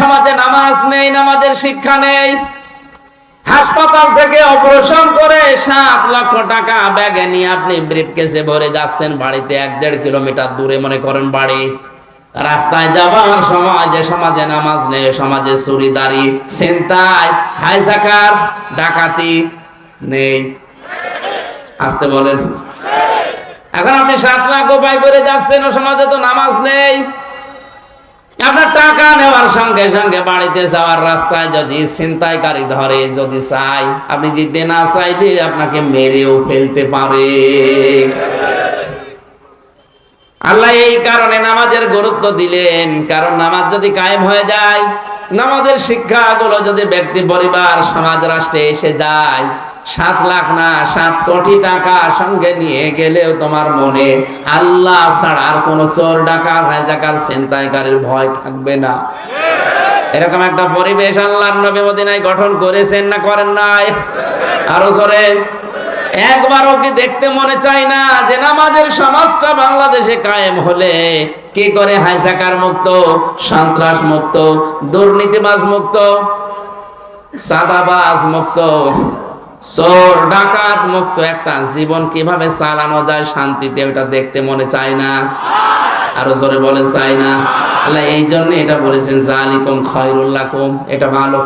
সমাজে নামাজ নেই, নামাজের শিক্ষা নেই। হাসপাতাল থেকে অপারেশন করে সাত লক্ষ টাকা ব্যাগে নিয়ে আপনি ব্রিফ কেসে ভরে যাচ্ছেন বাড়িতে এক দেড় কিলোমিটার দূরে, মনে করেন বাড়ি। রাস্তায় যাবার সময় যে সমাজে নামাজ নেই সমাজে চুরি চুরিদারি সেন্তাই হাইজাকার ডাকাতি নেই। আসতে বলেন। এখন আপনি সাত লাখ উপায় করে যাচ্ছেন, ও সমাজে তো নামাজ নেই। আপনার টাকা নেওয়ার সঙ্গে সঙ্গে বাড়িতে যাওয়ার রাস্তায় যদি ছিনতাইকারী ধরে, যদি চাই আপনি দিতে না চাইলে আপনাকে মেরেও ফেলতে পারে। আল্লাহ এই কারণে নামাজের গুরুত্ব দিলেন, কারণ নামাজ যদি কায়েম হয়ে যায়, নামাজের শিক্ষাগুলো যদি ব্যক্তি, পরিবার, সমাজ, রাষ্ট্রে এসে যায় সাত লাখ না, সাত কোটি টাকা সঙ্গে নিয়ে গেলেও তোমার মনে আল্লাহ ছাড়া আর কোন চোর, ডাকাত, হাইজাকার, ছিনতাইকারীর ভয় থাকবে না। এরকম একটা পরিবেশ আল্লাহর নবী মদিনায় গঠন করেছেন না করেন নাই? আরও জোরে। একবারও কি দেখতে মনে চায় না যে নামাজের সমাজটা বাংলাদেশে কায়েম হলে কি করে হাইজাকার মুক্ত, সন্ত্রাস মুক্ত, দুর্নীতিবাজ মুক্ত, সাদাবাজ মুক্ত চোর, ডাকাত মুক্ত একটা জীবন কীভাবে চালানো যায় শান্তিতে ওটা দেখতে মনে চায় না। আরও জোরে বলেন, চায় না। আল্লাহ এই জন্য এটা বলেছেন, জালিকুম খয়রুল্লাকুম এটা ভালো।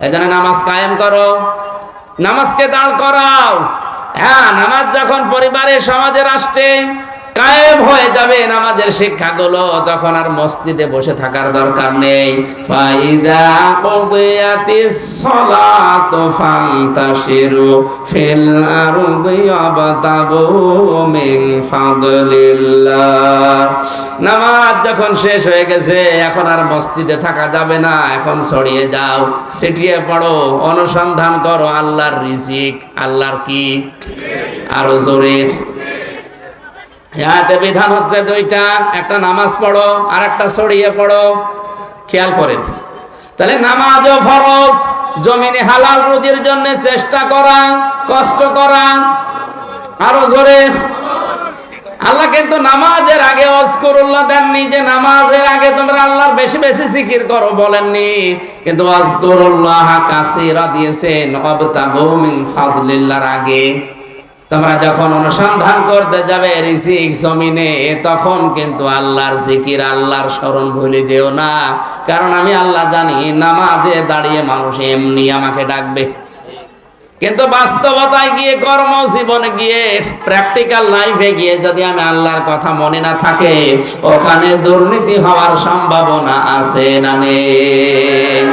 এজন্য নামাজ কায়েম করো, নামাজকে দাঁড় করাও। হ্যাঁ নামাজ যখন পরিবারে সমাজে রাষ্ট্রে কায়েম হয়ে যাবে নামাজের শিক্ষাগুলো, তখন আর মসজিদে বসে থাকার দরকার নেই। ফাইদা কুদিয়াতিস সালাতু ফান্তাশিরু ফিল আরদি ওয়াবতাগু মিন ফাদলিল্লাহ। নামাজ যখন শেষ হয়ে গেছে, এখন আর মসজিদে থাকা যাবে না, এখন ছড়িয়ে যাও, ছিটিয়ে পড়ো, অনুসন্ধান করো, আল্লাহর রিজিক, আল্লাহর কি? আরও জোরে। হাতে বিধান হচ্ছে দুইটা, একটা নামাজ পড়ো আর একটা ছড়িয়ে পড়ো। খেয়াল করেন। তাহলে নামাজও ফরজ, জমিনে হালাল রুজির জন্য চেষ্টা করা, কষ্ট করা। আরও জোরে। আল্লাহ কিন্তু নামাজের আগে অস্করুল্লাহ দেননি যে নামাজের আগে তোমরা আল্লাহর বেশি বেশি জিকির করো বলেননি। কিন্তু অস্করুল্লাহ কাসিরা দিয়েছেন, অবতাগু মিন আগে। তোমরা যখন অনুসন্ধান করতে যাবে রিসিক জমিনে, তখন কিন্তু আল্লাহর জিকির, আল্লাহর স্মরণ ভুলে যেও না। কারণ আমি আল্লাহ জানি, নামাজে দাঁড়িয়ে মানুষ এমনি আমাকে ডাকবে। কিন্তু বাস্তবতায় গিয়ে, কর্মজীবনে গিয়ে, প্র্যাকটিক্যাল লাইফে গিয়ে যদি আমি আল্লাহর কথা মনে না থাকে, ওখানে দুর্নীতি হওয়ার সম্ভাবনা আছে না নেই?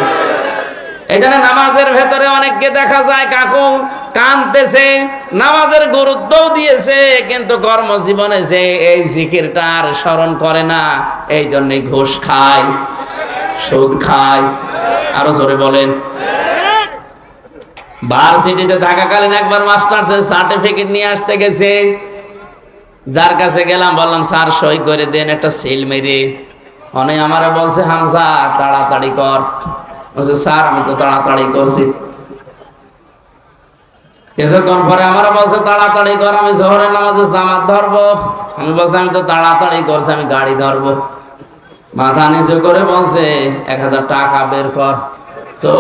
এই জন্য নামাজের ভেতরে অনেককে দেখা যায়, কাকু কানতেছে নামাজের গুরুত্বও দিয়েছে, কিন্তু কর্মজীবনে যে এই জিকিরটা আর স্মরণ করে না, এই জন্যে ঘুষ খায়, সুদ খায়। আরও জোরে বলেন। ভার্সিটিতে থাকাকালীন একবার মাস্টার্সের সার্টিফিকেট নিয়ে আসতে গেছে। যার কাছে গেলাম, বললাম, স্যার, সই করে দেন একটা সিল মেরে। অনেক আমারে বলছে হামসা তাড়াতাড়ি কর। বলছে, স্যার, আমি তো তাড়াতাড়ি করছি। কিছুক্ষণ পরে আমার বলছে, তাড়াতাড়ি কর, আমি শহরের নামাজে জামাত ধরবো। আমি বলছি, আমি তো তাড়াতাড়ি করছি, আমি গাড়ি ধরবো। মাথা নিচু করে বলছে, এক হাজার টাকা বের কর। তো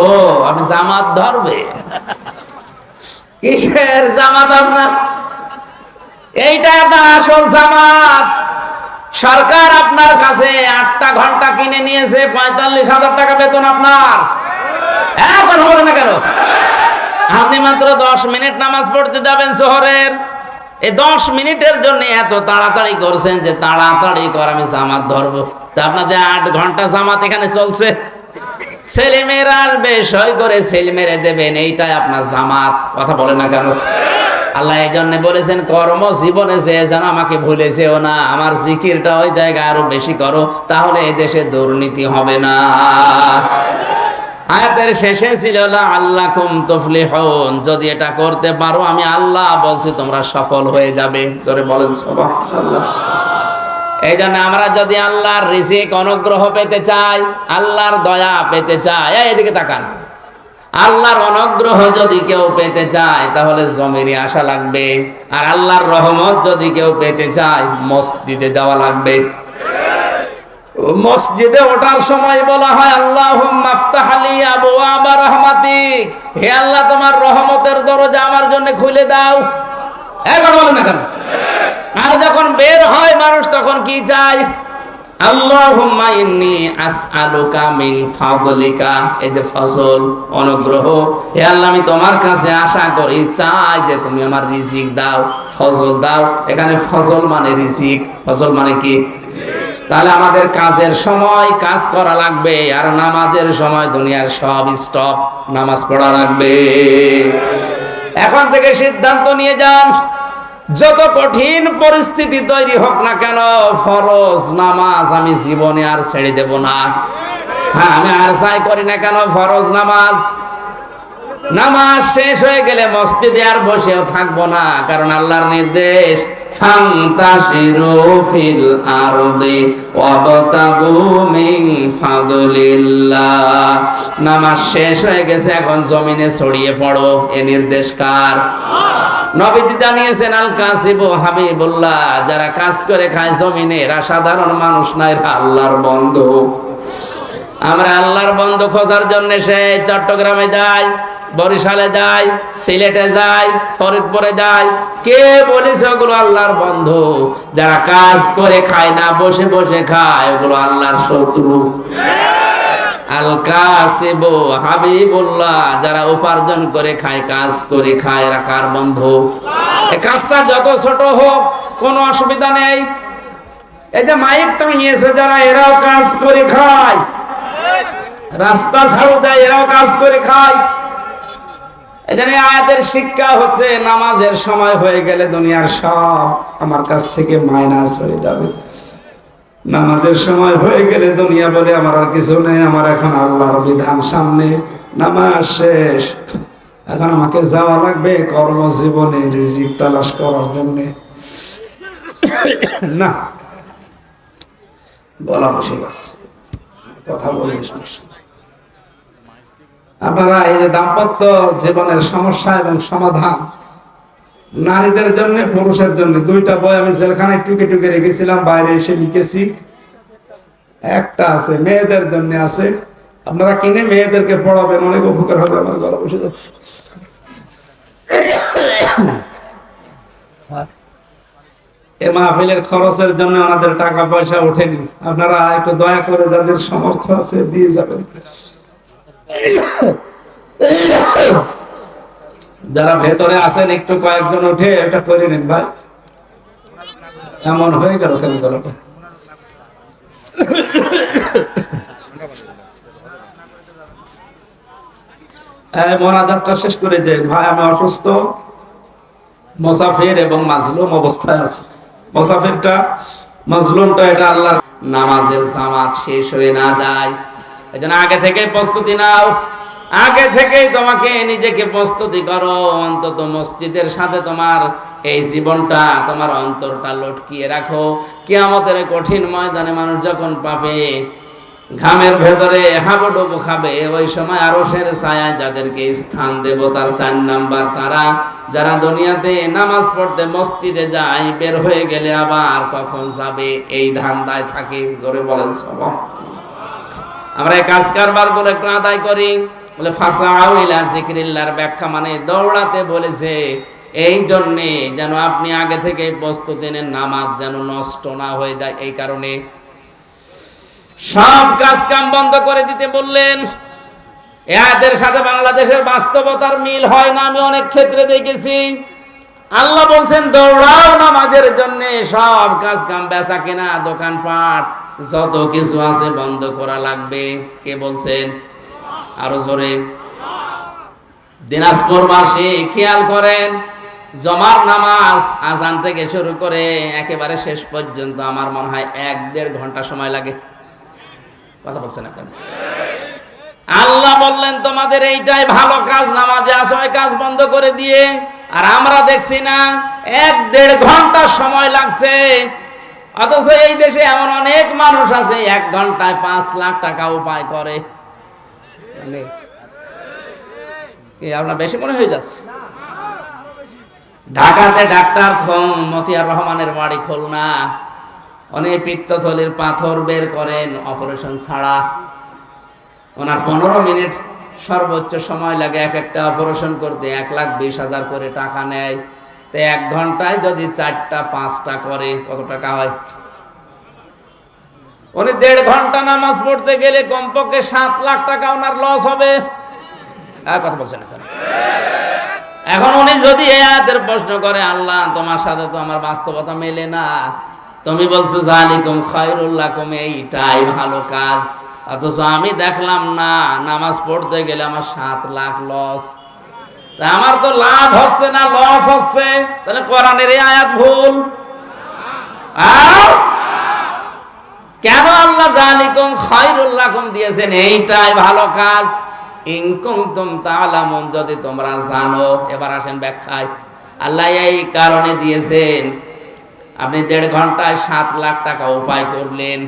আপনি জামাত ধরবে? কিসের জামাত আপনার? এইটা আপনার আসল জামাত। সরকার আপনার কাছে আটটা ঘণ্টা কিনে নিয়েছে, পঁয়তাল্লিশ হাজার টাকা বেতন আপনার। হ্যাঁ হবে না কেন? আপনি মাত্র দশ মিনিট নামাজ পড়তে যাবেন শহরের। এই দশ মিনিটের জন্য এত তাড়াতাড়ি করছেন যে তাড়াতাড়ি কর, আমি জামাত ধরবো। তা আপনার যে আট ঘণ্টা জামাত এখানে চলছে। ছেলে মেয়েরা আসবে, সই করে ছেলে মেরে দেবেন, এইটাই আপনার জামাত। কথা বলে না কেন? আল্লাহ এই জন্য বলেছেন কর্ম জীবনে যে যেন আমাকে ভুলে যেও না, আমার জিকিরটা ওই জায়গায় আরও বেশি করো, তাহলে এই দেশে দুর্নীতি হবে না। আয়াতের শেষে ছিল আল্লাহ কুম তফলি হন যদি এটা করতে পারো, আমি আল্লাহ বলছি তোমরা সফল হয়ে যাবে। জোরে বলেন সবাই এই জন্য আমরা যদি আল্লাহর রিজিক, অনুগ্রহ পেতে চাই, আল্লাহর দয়া পেতে চাই এদিকে তাকান। আল্লাহর অনুগ্রহ যদি কেউ পেতে চায়, তাহলে জমিনে আসা লাগবে। আর আল্লাহর রহমত যদি কেউ পেতে চায়, মসজিদে যাওয়া লাগবে। মসজিদে ওঠার সময় বলা হয় আল্লাহ রাহমাতিক। হে আল্লাহ, তোমার রহমতের দরজা আমার জন্য খুলে দাও। একবার বলেন না কেন? আর যখন বের হয় মানুষ, তখন কি চায়? এই যে ফজল, অনুগ্রহ। আল্লাহ, আমি তোমার কাছে আশা করি, চাই যে তুমি আমার দাও দাও। এখানে মানে ফজল মানে কি? তাহলে আমাদের কাজের সময় কাজ করা লাগবে, আর নামাজের সময় দুনিয়ার সব স্টপ নামাজ পড়া লাগবে। এখন থেকে সিদ্ধান্ত নিয়ে যান, যত কঠিন পরিস্থিতি তৈরি হোক না কেন, ফরজ নামাজ আমি জীবনে আর ছেড়ে দেব না। হ্যাঁ আমি আর চাই করি না কেন, ফরজ নামাজ। নামাজ শেষ হয়ে গেলে মসজিদে আর বসেও থাকব না, কারণ আল্লাহর নির্দেশ নামাজ শেষ হয়ে গেছে, এখন জমিনে ছড়িয়ে পড়ো, এ নির্দেশ কার? নবীজি জানিয়েছেন আল কাসিবু হাবিবুল্লাহ, যারা কাজ করে খায় জমিনে, এরা সাধারণ মানুষ না এরা আল্লাহর বন্ধু। আমরা আল্লাহর বন্ধু খোঁজার জন্য সে চট্টগ্রামে যাই। বরিশালে যায়, সিলেটে যাই ফরিদপুরে যায়। কে বলেছে ওগুলো আল্লাহর বন্ধু? যারা কাজ করে খায় না, বসে বসে খায়, ওগুলো আল্লাহর শত্রু। যারা উপার্জন করে খায়, কাজ করে খায়, এরা কার বন্ধু? এই কাজটা যত ছোট হোক, কোনো অসুবিধা নেই। এই যে মাইকটা নিয়েছে যারা এরাও কাজ করে খায়। রাস্তা ঝাড়ু দেয়, এরাও কাজ করে খায়। এখানে আয়াতের শিক্ষা হচ্ছে, নামাজের সময় হয়ে গেলে দুনিয়ার সব আমার কাছ থেকে মাইনাস হয়ে যাবে। নামাজের সময় হয়ে গেলে দুনিয়া বলে আমার আর কিছু নেই, আমার এখন আল্লাহর বিধান সামনে, নামাজ শেষ। এখন আমাকে যাওয়া লাগবে কর্মজীবনে রিজিক তালাশ করার জন্যে। না, বলা বসে গেছে। কথা বলে সমস্যা। আপনারা এই দাম্পত্য জীবনের সমস্যা এবং সমাধান, নারীদের জন্য, পুরুষের জন্য, দুইটা বই আমি জেলখানায় টুকে টুকে রেখেছিলাম, বাইরে এসে লিখেছি। একটা আছে, মেয়েদের জন্য আছে। আপনারা কিনে মেয়েদেরকে পড়াবেন, অনেক উপকার হবে, আমার গলা বসে যাচ্ছে। এ মাহফিলের খরচের জন্য আমাদের টাকা পয়সা ওঠেনি। আপনারা একটু দয়া করে যাদের সমর্থ আছে, দিয়ে যাবেন। যারা ভেতরে আছেন, একটু কয়েকজন উঠে এটা করে নিন ভাই। এমন হয়ে গেল কেন এই মোনাজাতটা শেষ করে যে ভাই, আমি অসুস্থ। মোসাফির এবং মাজলুম অবস্থায় আছে। মোসাফিরটা, মাজলুমটা এটা আল্লাহর নামাজের জামাত শেষ হয়ে না যায়। এই জন্য আগে থেকে প্রস্তুতি নাও। আগে থেকেই তোমাকে নিজেকে প্রস্তুতি করো। অন্তত মসজিদের সাথে তোমার এই জীবনটা, তোমার অন্তরটা লটকিয়ে রাখো। কিয়ামতের কঠিন ময়দানে মানুষ যখন পাবে, ঘামের ভেতরে হাবুডুবু খাবে, ওই সময় আরশের ছায়ায় যাদেরকে স্থান দেব, তার চার নাম্বার তারা। যারা দুনিয়াতে নামাজ পড়তে মসজিদে যায়, বের হয়ে গেলে আবার কখন যাবে? এই ধান্দায় থাকে। জোরে বলেন সব আমরা কাজ কারবার করে একটু আদায় করি। বলে, ফাসাউ ইলা জিক্রিল্লাহর ব্যাখ্যা মানে দৌড়াতে বলেছে, এই জন্যে যেন আপনি আগে থেকে প্রস্তুতি নেন নামাজ যেন নষ্ট না হয়ে যায়, এই কারণে। সব কাজ কাম বন্ধ করে দিতে বললেন। এদের সাথে বাংলাদেশের বাস্তবতার মিল হয় না, আমি অনেক ক্ষেত্রে দেখেছি। আল্লাহ বলছেন, দৌড়াও নামাজের জন্য, সব কাজ কাম বেচা কেনা, দোকানপাট যত কিছু আছে বন্ধ করা লাগবে। কে বলছেন? আরও জোরে। দিনাজপুরবাসী খেয়াল করেন, জমার নামাজ আজান থেকে শুরু করে একেবারে শেষ পর্যন্ত আমার মনে হয় এক দেড় ঘণ্টা সময় লাগে। কথা বলছেন না কেন? আল্লাহ বললেন, তোমাদের এইটাই ভালো কাজ, নামাজে ওই কাজ বন্ধ করে দিয়ে, আর আমরা দেখছি না, এক দেড় ঘণ্টা সময় লাগছে অথচ এই দেশে এমন অনেক মানুষ আছে এক ঘন্টায় পাঁচ লাখ টাকা উপায় করে। মানে আপনার বেশি মনে হয়ে যাচ্ছে? ঢাকাতে ডাক্তার খ- মতিয়ার রহমানের বাড়ি খুলনা। অনেক পিত্তথলির পাথর বের করেন অপারেশন ছাড়া। ওনার পনেরো মিনিট সর্বোচ্চ সময় লাগে এক একটা অপারেশন করতে এক লাখ বিশ হাজার করে টাকা নেয়। তো এক ঘন্টায় যদি চারটা, পাঁচটা করে, কত টাকা হয়? উনি দেড় ঘণ্টা নামাজ পড়তে গেলে কমপক্ষে সাত লাখ টাকা ওনার লস হবে। আর কথা বলছেন এখন এখন উনি যদি আয়াতের প্রশ্ন করে, আল্লাহ, তোমার সাথে তো আমার বাস্তবতা মেলে না। তুমি বলছো, জালিকুম খয়রুল্লাকুম এইটাই ভালো কাজ। অথচ আমি দেখলাম না, নামাজ পড়তে গেলে আমার সাত লাখ লস আমার তো লাভ হচ্ছে না লস হচ্ছে? তাহলে কোরআনের এই আয়াত ভুল? কেন আল্লাহ জালিকুম খয়রুল্লাকুম দিয়েছেন? এইটাই ভালো কাজ। ইনকুম তুম তালামুন যদি তোমরা জানো। এবার আসেন ব্যাখ্যায়। আল্লাহ এই কারণে দিয়েছেন। আপনি দেড় ঘন্টায় সাত লাখ টাকা উপায় করলেন।